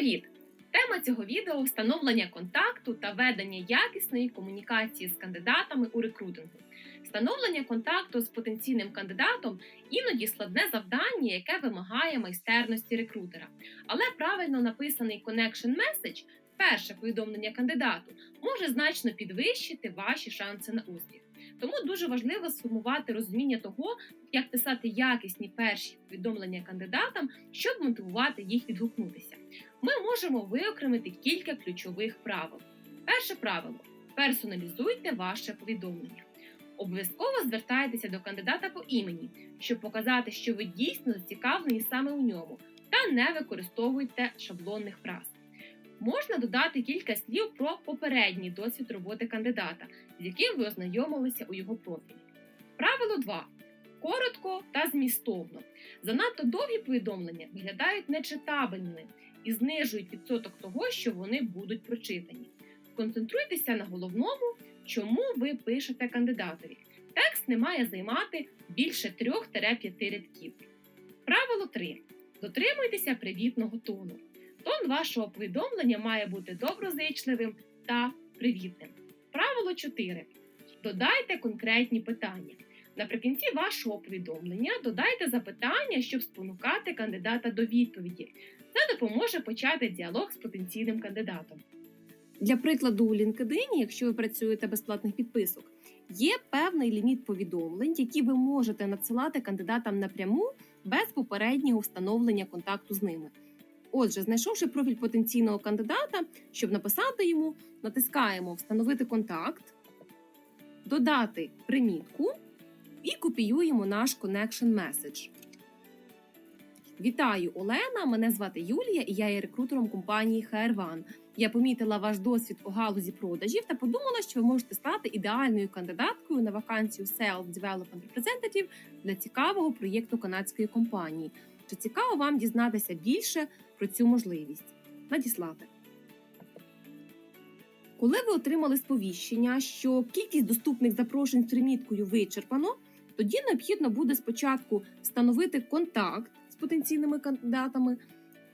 Привіт! Тема цього відео встановлення контакту та ведення якісної комунікації з кандидатами у рекрутингу. Встановлення контакту з потенційним кандидатом іноді складне завдання, яке вимагає майстерності рекрутера. Але правильно написаний connection message, перше повідомлення кандидату, може значно підвищити ваші шанси на успіх. Тому дуже важливо сформувати розуміння того, як писати якісні перші повідомлення кандидатам, щоб мотивувати їх відгукнутися. Ми можемо виокремити кілька ключових правил. Перше правило: персоналізуйте ваше повідомлення. Обов'язково звертайтеся до кандидата по імені, щоб показати, що ви дійсно зацікавлені саме у ньому, та не використовуйте шаблонних фраз. Можна додати кілька слів про попередній досвід роботи кандидата, з яким ви ознайомилися у його профілі. Правило 2. Коротко та змістовно. Занадто довгі повідомлення виглядають нечитабельними і знижують відсоток того, що вони будуть прочитані. Концентруйтеся на головному, чому ви пишете кандидатові. Текст не має займати більше 3-5 рядків. Правило 3. Дотримуйтеся привітного тону. Тон вашого повідомлення має бути доброзичливим та привітним. Правило 4. Додайте конкретні питання. Наприкінці вашого повідомлення додайте запитання, щоб спонукати кандидата до відповіді. Це допоможе почати діалог з потенційним кандидатом. Для прикладу, у LinkedIn, якщо ви працюєте без платних підписок, є певний ліміт повідомлень, які ви можете надсилати кандидатам напряму без попереднього встановлення контакту з ними. Отже, знайшовши профіль потенційного кандидата, щоб написати йому, натискаємо Встановити контакт, додати примітку і копіюємо наш connection message. Вітаю, Олена! Мене звати Юлія і я є рекрутером компанії HR1. Я помітила ваш досвід у галузі продажів та подумала, що ви можете стати ідеальною кандидаткою на вакансію Sales Development Representative для цікавого проєкту канадської компанії. Чи цікаво вам дізнатися більше про цю можливість? Надіслати. Коли ви отримали сповіщення, що кількість доступних запрошень з приміткою вичерпано, тоді необхідно буде спочатку встановити контакт з потенційними кандидатами,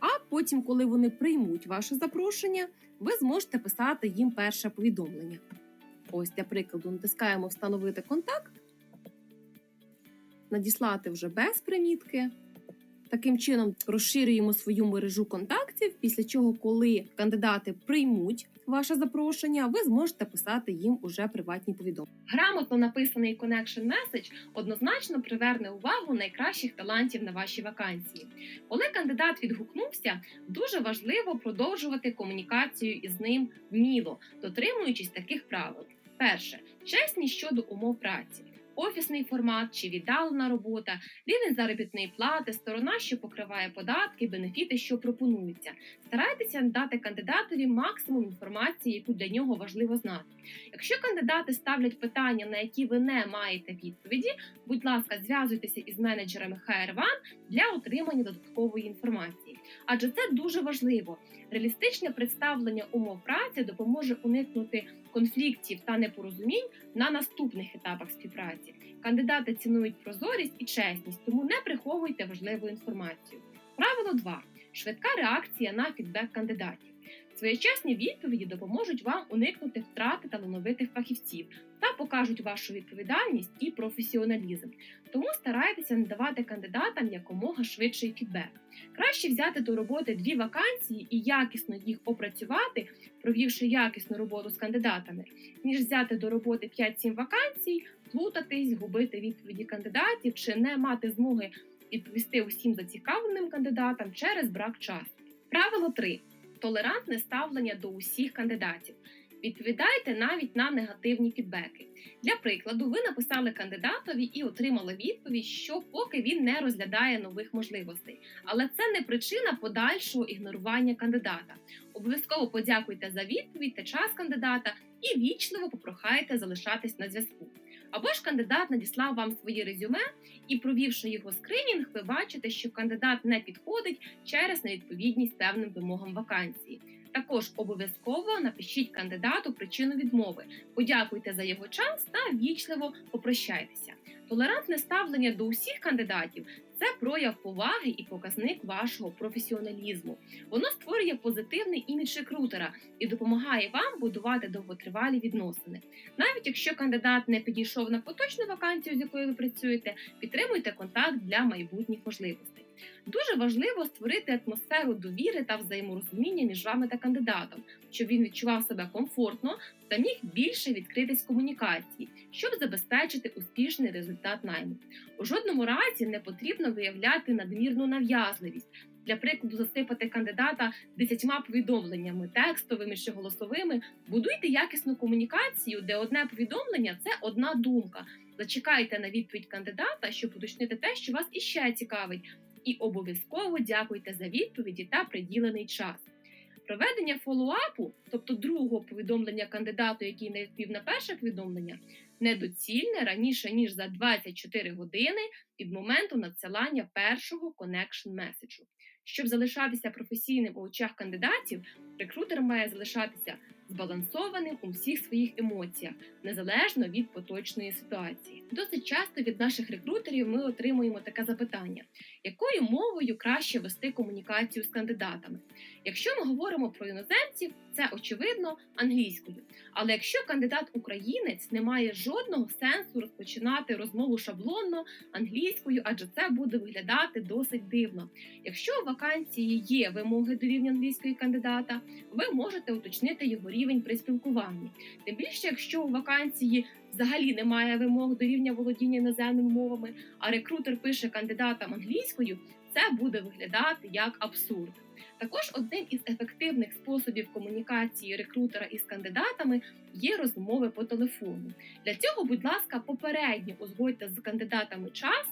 а потім, коли вони приймуть ваше запрошення, ви зможете писати їм перше повідомлення. Ось для прикладу натискаємо Встановити контакт, надіслати вже без примітки. Таким чином розширюємо свою мережу контактів, після чого, коли кандидати приймуть ваше запрошення, ви зможете писати їм уже приватні повідомлення. Грамотно написаний connection message однозначно приверне увагу найкращих талантів на ваші вакансії. Коли кандидат відгукнувся, дуже важливо продовжувати комунікацію із ним вміло, дотримуючись таких правил. Перше чесність щодо умов праці офісний формат чи віддалена робота, рівень заробітної плати, сторона, що покриває податки, бенефіти, що пропонуються. Старайтеся надати кандидатові максимум інформації, яку для нього важливо знати. Якщо кандидати ставлять питання, на які ви не маєте відповіді, будь ласка, зв'язуйтеся із менеджерами HR1 для отримання додаткової інформації. Адже це дуже важливо. Реалістичне представлення умов праці допоможе уникнути конфліктів та непорозумінь на наступних етапах співпраці. Кандидати цінують прозорість і чесність, тому не приховуйте важливу інформацію. Правило 2. швидка реакція на фідбек кандидатів. Своєчасні відповіді допоможуть вам уникнути втрати талановитих фахівців та покажуть вашу відповідальність і професіоналізм. Тому старайтеся надавати кандидатам якомога швидший фідбек. Краще взяти до роботи дві вакансії і якісно їх опрацювати, провівши якісну роботу з кандидатами, ніж взяти до роботи 5-7 вакансій, плутатись, губити відповіді кандидатів чи не мати змоги відповісти усім зацікавленим кандидатам через брак часу. Правило 3 толерантне ставлення до усіх кандидатів. Відповідайте навіть на негативні фідбеки. Для прикладу, ви написали кандидатові і отримали відповідь, що поки він не розглядає нових можливостей. Але це не причина подальшого ігнорування кандидата. Обов'язково подякуйте за відповідь та час кандидата і вічливо попрохайте залишатись на зв'язку. Або ж кандидат надіслав вам своє резюме, і, провівши його скринінг, ви бачите, що кандидат не підходить через невідповідність певним вимогам вакансії. Також обов'язково напишіть кандидату причину відмови, подякуйте за його час та вічливо попрощайтеся. Толерантне ставлення до усіх кандидатів це прояв поваги і показник вашого професіоналізму. Воно створює позитивний імідж рекрутера і допомагає вам будувати довготривалі відносини. Навіть якщо кандидат не підійшов на поточну вакансію, з якою ви працюєте, підтримуйте контакт для майбутніх можливостей. Дуже важливо створити атмосферу довіри та взаєморозуміння між вами та кандидатом, щоб він відчував себе комфортно та міг більше відкритись комунікації, щоб забезпечити успішний результат найму. У жодному разі не потрібно виявляти надмірну нав'язливість. Для прикладу, засипати кандидата десятьма повідомленнями, текстовими чи голосовими. Будуйте якісну комунікацію, де одне повідомлення це одна думка. Зачекайте на відповідь кандидата, щоб уточнити те, що вас іще цікавить, і обов'язково дякуйте за відповіді та приділений час. Проведення фоллоуапу, тобто другого повідомлення кандидату, який не відповів на перше повідомлення, недоцільне раніше ніж за 24 години від моменту надсилання першого connection меседжу. Щоб залишатися професійним у очах кандидатів, рекрутер має залишатися збалансованим у всіх своїх емоціях, незалежно від поточної ситуації. Досить часто від наших рекрутерів ми отримуємо таке запитання: якою мовою краще вести комунікацію з кандидатами? Якщо ми говоримо про іноземців, це очевидно англійською. Але якщо кандидат українець не має жодного сенсу розпочинати розмову шаблонно англійською, адже це буде виглядати досить дивно. Якщо у вакансії є вимоги до рівня англійської кандидата, ви можете уточнити його рівень при спілкуванні. Тим більше, якщо у вакансії взагалі немає вимог до рівня володіння іноземними мовами, а рекрутер пише кандидатам англійською, це буде виглядати як абсурд. Також одним із ефективних способів комунікації рекрутера із кандидатами є розмови по телефону. Для цього, будь ласка, попередньо узгодьте з кандидатами час.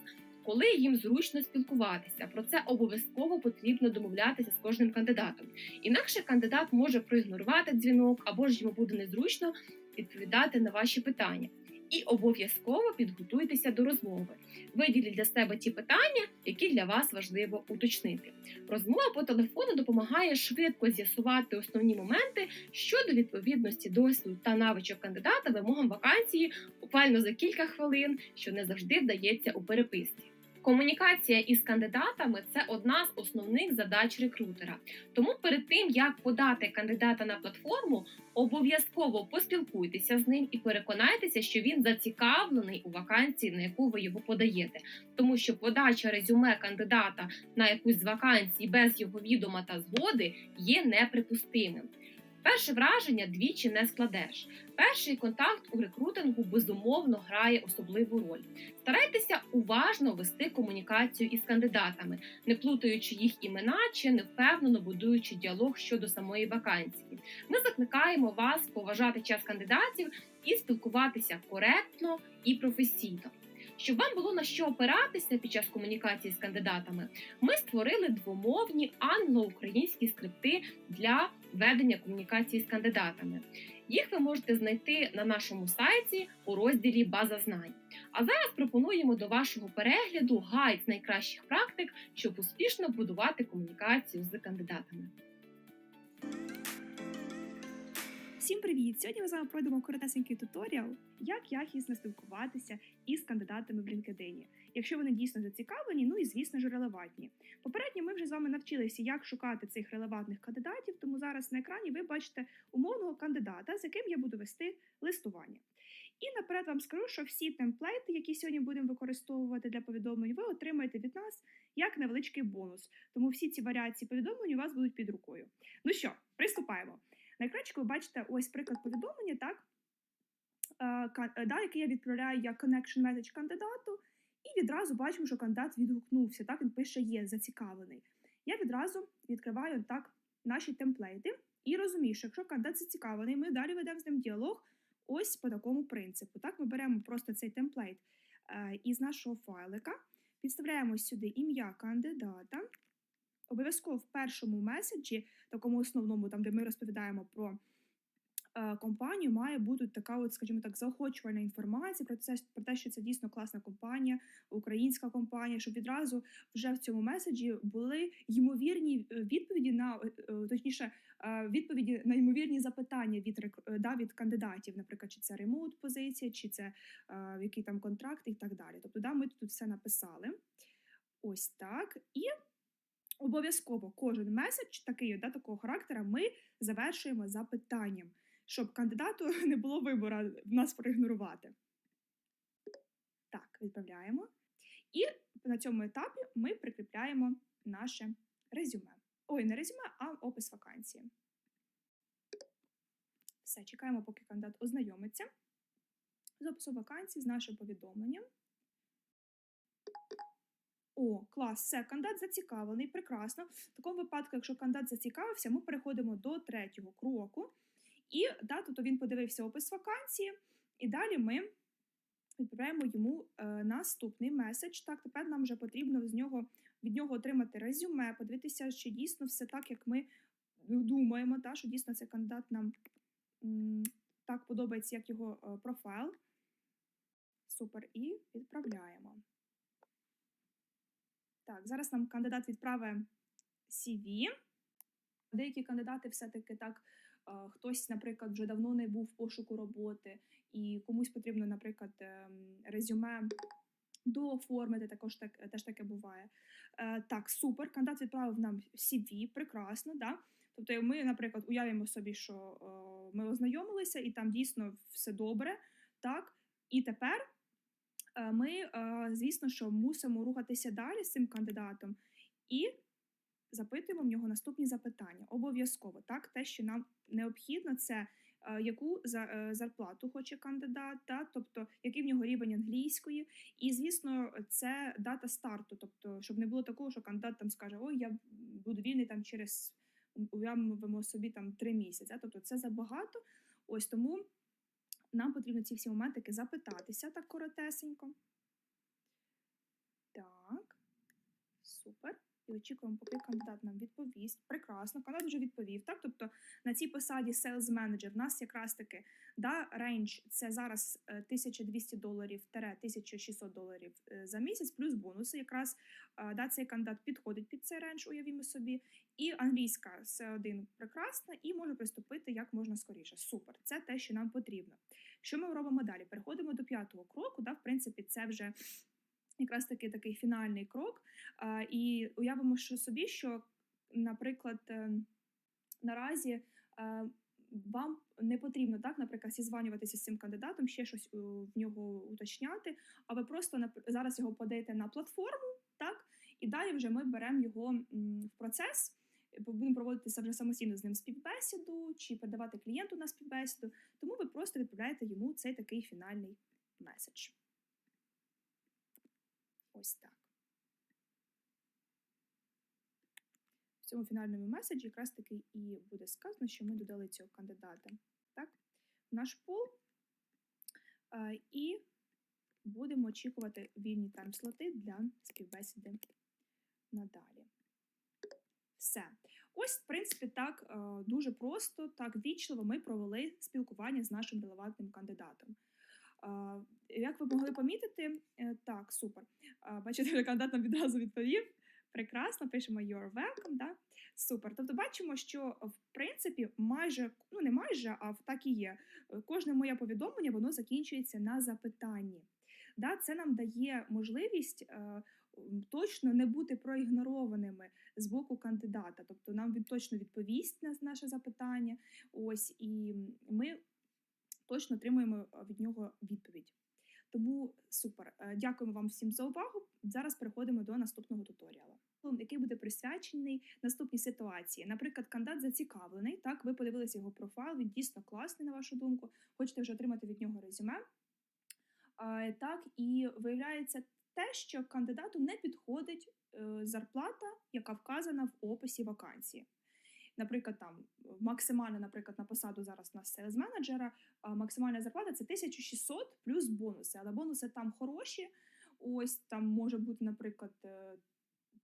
Коли їм зручно спілкуватися, про це обов'язково потрібно домовлятися з кожним кандидатом. Інакше кандидат може проігнорувати дзвінок або ж йому буде незручно відповідати на ваші питання. І обов'язково підготуйтеся до розмови. Виділіть для себе ті питання, які для вас важливо уточнити. Розмова по телефону допомагає швидко з'ясувати основні моменти щодо відповідності досвіду та навичок кандидата вимогам вакансії буквально за кілька хвилин, що не завжди вдається у переписці. Комунікація із кандидатами це одна з основних задач рекрутера. Тому перед тим як подати кандидата на платформу, обов'язково поспілкуйтеся з ним і переконайтеся, що він зацікавлений у вакансії, на яку ви його подаєте, тому що подача резюме кандидата на якусь з вакансій без його відома та згоди є неприпустимим. Перше враження двічі не складеш. Перший контакт у рекрутингу безумовно грає особливу роль. Старайтеся уважно вести комунікацію із кандидатами, не плутаючи їх імена чи невпевнено будуючи діалог щодо самої вакансії. Ми закликаємо вас поважати час кандидатів і спілкуватися коректно і професійно. Щоб вам було на що опиратися під час комунікації з кандидатами, ми створили двомовні англо-українські скрипти для ведення комунікації з кандидатами. Їх ви можете знайти на нашому сайті у розділі База знань. А зараз пропонуємо до вашого перегляду гайд найкращих практик, щоб успішно будувати комунікацію з кандидатами. Всім привіт! Сьогодні ми з вами пройдемо коротесенький туторіал, як якісно спілкуватися із кандидатами в LinkedIn, якщо вони дійсно зацікавлені, ну і звісно ж релевантні. Попередньо ми вже з вами навчилися, як шукати цих релевантних кандидатів, тому зараз на екрані ви бачите умовного кандидата, з яким я буду вести листування. І наперед вам скажу, що всі темплейти, які сьогодні будемо використовувати для повідомлень, ви отримаєте від нас як невеличкий бонус. Тому всі ці варіації повідомлень у вас будуть під рукою. Ну що, приступаємо. На екранчику ви бачите ось приклад повідомлення, так, да, який я відправляю як connection message кандидату, і відразу бачимо, що кандидат відгукнувся. Так, він пише є зацікавлений. Я відразу відкриваю так наші темплейти і розумію, що якщо кандидат зацікавлений, ми далі ведемо з ним діалог ось по такому принципу. Так, ми беремо просто цей темплейт е, із нашого файлика, підставляємо сюди ім'я кандидата. Обов'язково в першому меседжі, такому основному, там де ми розповідаємо про е, компанію має бути така, от, скажімо так, заохочувальна інформація про це про те, що це дійсно класна компанія, українська компанія, щоб відразу вже в цьому меседжі були ймовірні е, відповіді на е, е, точніше відповіді на ймовірні запитання від да, від кандидатів, наприклад, чи це ремоут позиція, чи це е, який там контракт і так далі. Тобто, да, ми тут все написали. Ось так. І обов'язково кожен меседж такий, да, такого характера, ми завершуємо запитанням, щоб кандидату не було вибору в нас проігнорувати. Так, відправляємо. І на цьому етапі ми прикріпляємо наше резюме. Ой, не резюме, а опис вакансії. Все, чекаємо, поки кандидат ознайомиться з описом вакансії, з нашим повідомленням. О, клас, все, кандидат зацікавлений, прекрасно. В такому випадку, якщо кандидат зацікавився, ми переходимо до третього кроку. І да, тобто він подивився опис вакансії, і далі ми відправляємо йому е, наступний меседж. Так, тепер нам вже потрібно з нього, від нього отримати резюме, подивитися, чи дійсно все так, як ми думаємо, та, що дійсно цей кандидат нам м, так подобається, як його е, профайл. Супер, і відправляємо. Так, зараз нам кандидат відправить CV. Деякі кандидати все-таки так, е, хтось, наприклад, вже давно не був в пошуку роботи, і комусь потрібно, наприклад, ем, резюме дооформити, також так, теж таке буває. Е, Так, супер. Кандидат відправив нам CV, прекрасно, да? Тобто ми, наприклад, уявимо собі, що е, ми ознайомилися, і там дійсно все добре. Так, і тепер ми, е, звісно, що мусимо рухатися далі з цим кандидатом і запитуємо в нього наступні запитання. Обов'язково так, те, що нам необхідно, це е, яку за- е, зарплату хоче кандидат, та, тобто який в нього рівень англійської, і звісно, це дата старту, тобто, щоб не було такого, що кандидат там скаже: Ой, я буду вільний там через уявимо собі там три місяці. Тобто це забагато. Ось тому нам потрібно ці всі моментики запитатися так коротесенько. Так, супер. І очікуємо, поки кандидат нам відповість. Прекрасно, кандидат вже відповів. Так, тобто на цій посаді Sales Manager в нас якраз таки да, рейндж це зараз е, 1200 доларів 1600 доларів е, за місяць, плюс бонуси. Якраз е, да, цей кандидат підходить під цей рейндж, уявімо собі. І англійська С1 прекрасна, і може приступити як можна скоріше. Супер, це те, що нам потрібно. Що ми робимо далі? Переходимо до п'ятого кроку. Да, в принципі, це вже якраз таки такий фінальний крок. І уявимо що собі, що, наприклад, е, наразі е, вам не потрібно так, наприклад, зізванюватися з цим кандидатом, ще щось е, в нього уточняти, а ви просто зараз його подаєте на платформу, так, і далі вже ми беремо його в процес. Будемо проводити вже самостійно з ним співбесіду чи передавати клієнту на співбесіду, тому ви просто відправляєте йому цей такий фінальний меседж. Ось так. В цьому фінальному меседжі якраз таки і буде сказано, що ми додали цього кандидата так, в наш пул. І будемо очікувати вільні тайм-слоти для співбесіди надалі. Все. Ось, в принципі, так е, дуже просто, так вічливо ми провели спілкування з нашим релевантним кандидатом. Як ви могли помітити, е, так, супер. Бачите, кандидат нам відразу відповів. Прекрасно, пишемо You're welcome, да? Супер. Тобто бачимо, що в принципі майже, ну не майже, а так і є. Е, Кожне моє повідомлення воно закінчується на запитанні. Да? Це нам дає можливість е, точно не бути проігнорованими з боку кандидата. Тобто нам він точно відповість на наше запитання. Ось і ми точно отримуємо е, від нього відповідь. Тому супер. Е, Дякуємо вам всім за увагу. Зараз переходимо до наступного туторіалу, який буде присвячений наступній ситуації. Наприклад, кандидат зацікавлений. Так, ви подивилися його профайл, він дійсно класний, на вашу думку. Хочете вже отримати від нього резюме. Так, і виявляється те, що кандидату не підходить е, зарплата, яка вказана в описі вакансії. Наприклад, там максимальна, наприклад, на посаду зараз на селс менеджера максимальна зарплата це 1600 плюс бонуси. Але бонуси там хороші. Ось там може бути, наприклад, е,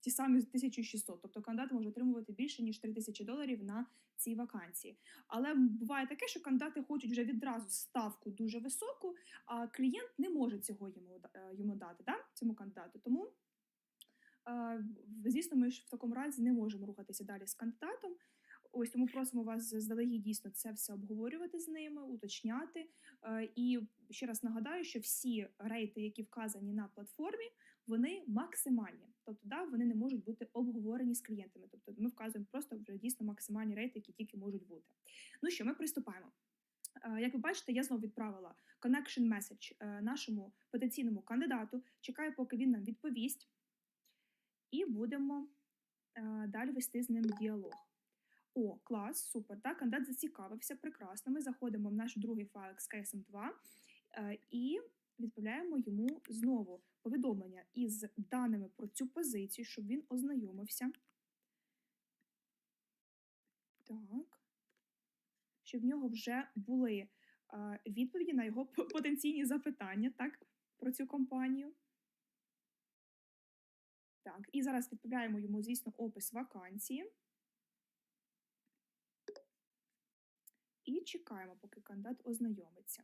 ті самі 1600. Тобто кандидат може отримувати більше ніж 3000 доларів на цій вакансії. Але буває таке, що кандидати хочуть вже відразу ставку дуже високу, а клієнт не може цього йому е, йому дати, да? цьому кандидату. Тому, е, звісно, ми ж в такому разі не можемо рухатися далі з кандидатом. Ось тому просимо вас заздалегідь дійсно це все обговорювати з ними, уточняти. Е, І ще раз нагадаю, що всі рейти, які вказані на платформі, вони максимальні. Тобто, да, вони не можуть бути обговорені з клієнтами. Тобто, ми вказуємо просто вже дійсно максимальні рейти, які тільки можуть бути. Ну що, ми приступаємо. Е, Як ви бачите, я знову відправила connection message е, нашому потенційному кандидату. Чекаю, поки він нам відповість, і будемо далі вести з ним діалог. О, клас, супер. Так, кандидат зацікавився, прекрасно. Ми заходимо в наш другий файл з кейсом 2 е, і відправляємо йому знову повідомлення із даними про цю позицію, щоб він ознайомився. Так. Щоб в нього вже були е, відповіді на його потенційні запитання, так, про цю компанію. Так, і зараз відправляємо йому, звісно, опис вакансії. І чекаємо, поки кандидат ознайомиться.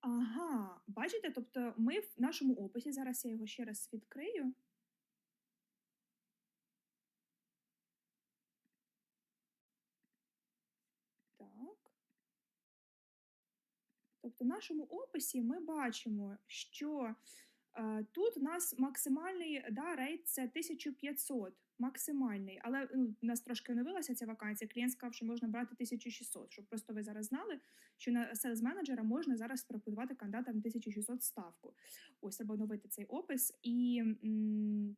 Ага, бачите, тобто ми в нашому описі, зараз я його ще раз відкрию. Так. Тобто, в нашому описі ми бачимо, що е, тут у нас максимальний да, рейт це 1500, максимальний. Але ну, нас трошки оновилася ця вакансія. Клієнт сказав, що можна брати 1600, щоб просто ви зараз знали, що на селс менеджера можна зараз пропонувати кандидатам 1600 ставку. Ось треба оновити цей опис. І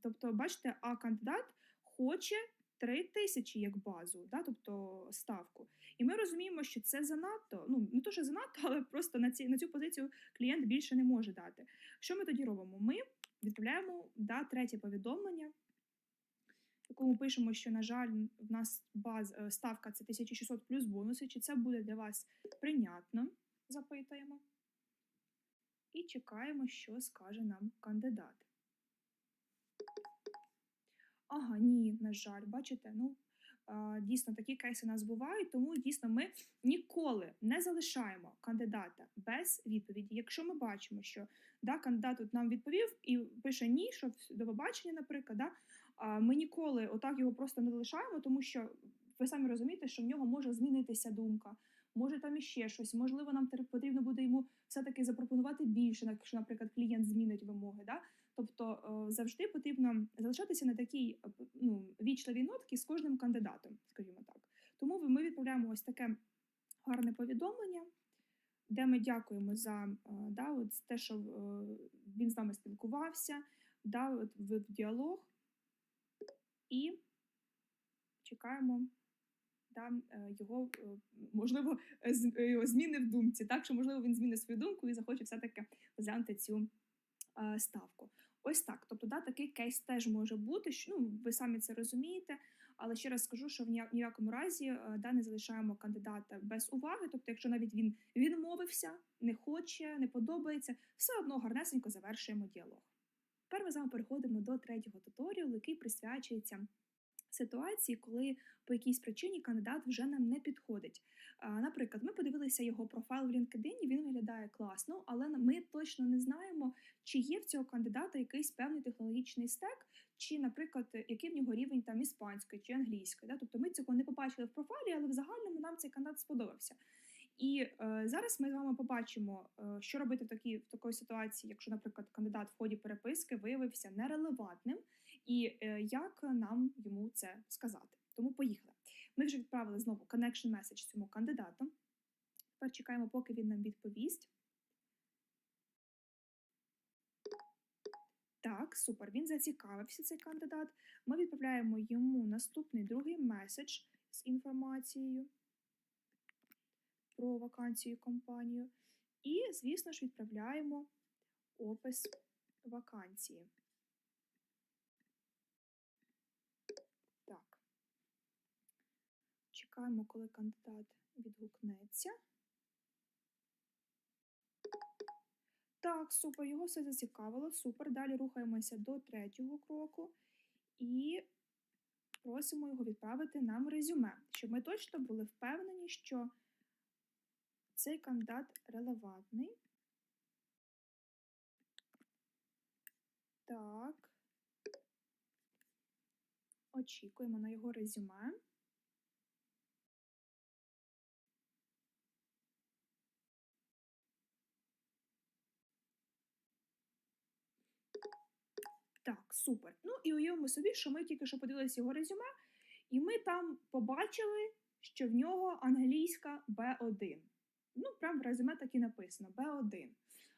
тобто, бачите, а кандидат хоче 3000 як базу, да, тобто ставку. І ми розуміємо, що це занадто. Ну не то, що занадто, але просто на ці на цю позицію клієнт більше не може дати. Що ми тоді робимо? Ми відправляємо да, третє повідомлення, якому пишемо, що, на жаль, в нас баз е, ставка це 1600 плюс бонуси. Чи це буде для вас прийнятно? Запитуємо. І чекаємо, що скаже нам кандидат. Ага, ні, на жаль, бачите, ну дійсно такі кейси у нас бувають, тому дійсно ми ніколи не залишаємо кандидата без відповіді. Якщо ми бачимо, що да, кандидат от нам відповів і пише ні, що до побачення, наприклад, да, ми ніколи отак його просто не залишаємо, тому що ви самі розумієте, що в нього може змінитися думка. Може там іще щось, можливо, нам потрібно буде йому все-таки запропонувати більше, якщо, наприклад, клієнт змінить вимоги. Да? Тобто е, завжди потрібно залишатися на такій е, ну, вічливій нотці з кожним кандидатом, скажімо так. Тому ми відправляємо ось таке гарне повідомлення, де ми дякуємо за е, да, от те, що він з нами спілкувався, да, от в діалог і чекаємо да, е, його, е, можливо, е, його зміни в думці, так що, можливо, він змінить свою думку і захоче все-таки розглянути цю ставку. Ось так. Тобто, да, такий кейс теж може бути. Що, ну, ви самі це розумієте, але ще раз скажу, що в ніяк- ніякому разі да, не залишаємо кандидата без уваги. Тобто, якщо навіть він відмовився, не хоче, не подобається, все одно гарнесенько завершуємо діалог. Тепер ми з вами переходимо до третього туторіалу, який присвячується ситуації, коли по якійсь причині кандидат вже нам не підходить. Наприклад, ми подивилися його профайл в LinkedIn, він виглядає класно, але ми точно не знаємо, чи є в цього кандидата якийсь певний технологічний стек, чи, наприклад, який в нього рівень там іспанської чи англійської. Тобто ми цього не побачили в профайлі, але в загальному нам цей кандидат сподобався. І е, зараз ми з вами побачимо, е, що робити в такій в такої ситуації, якщо, наприклад, кандидат в ході переписки виявився нерелевантним, і е, як нам йому це сказати. Тому поїхали. Ми вже відправили знову connection message цьому кандидату. Тепер чекаємо, поки він нам відповість. Так, супер. Він зацікавився цей кандидат. Ми відправляємо йому наступний другий меседж з інформацією про вакансію і компанію. І, звісно ж, відправляємо опис вакансії. Так. Чекаємо, коли кандидат відгукнеться. Так, супер, його все зацікавило. Супер. Далі рухаємося до третього кроку і просимо його відправити нам резюме, щоб ми точно були впевнені, що цей кандидат релевантний. Так. Очікуємо на його резюме. Так, супер. Ну і уявимо собі, що ми тільки що подивилися його резюме, і ми там побачили, що в нього англійська B1. Ну, прям в резюме так і написано B1.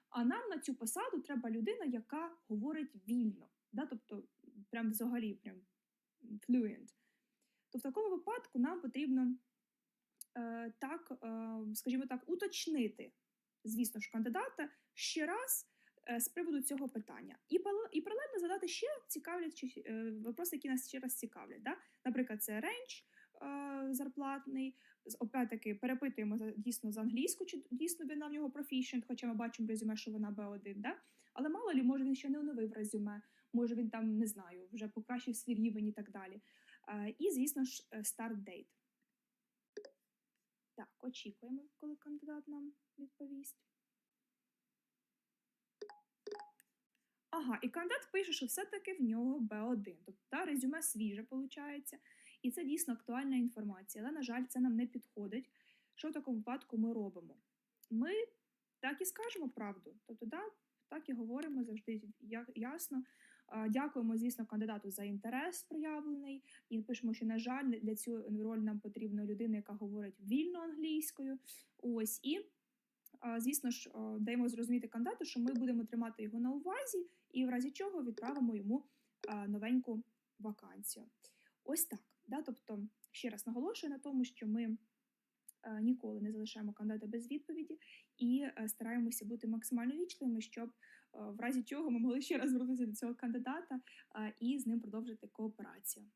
А нам на цю посаду треба людина, яка говорить вільно. Да? Тобто, прям взагалі, прям fluent. То в такому випадку нам потрібно е, так, е, скажімо так, уточнити, звісно ж, кандидата ще раз е, з приводу цього питання. І, і паралельно задати ще цікавлячі е, випроси, які нас ще раз цікавлять. Да? Наприклад, це е, зарплатний. З- Опять-таки перепитуємо дійсно з англійську, чи дійсно він в нього proficient, хоча ми бачимо резюме, що вона B1, да? але мало лі, може він ще не оновив резюме, може він там, не знаю, вже покращив свій рівень і так далі. Е, і, звісно ж, е, start date. Так, очікуємо, коли кандидат нам відповість. Ага, і кандидат пише, що все-таки в нього B1, тобто резюме свіже виходить, і це дійсно актуальна інформація, але, на жаль, це нам не підходить. Що в такому випадку ми робимо? Ми так і скажемо правду. Тобто, да, так і говоримо завжди ясно. Дякуємо, звісно, кандидату за інтерес проявлений. І пишемо, що, на жаль, для цього роль нам потрібна людина, яка говорить вільно англійською. Ось і. Звісно ж, даємо зрозуміти кандидату, що ми будемо тримати його на увазі, і в разі чого відправимо йому новеньку вакансію. Ось так. Да? Тобто, ще раз наголошую на тому, що ми е, ніколи не залишаємо кандидата без відповіді і е, стараємося бути максимально вічливими, щоб е, в разі чого ми могли ще раз звернутися до цього кандидата і з ним продовжити кооперацію.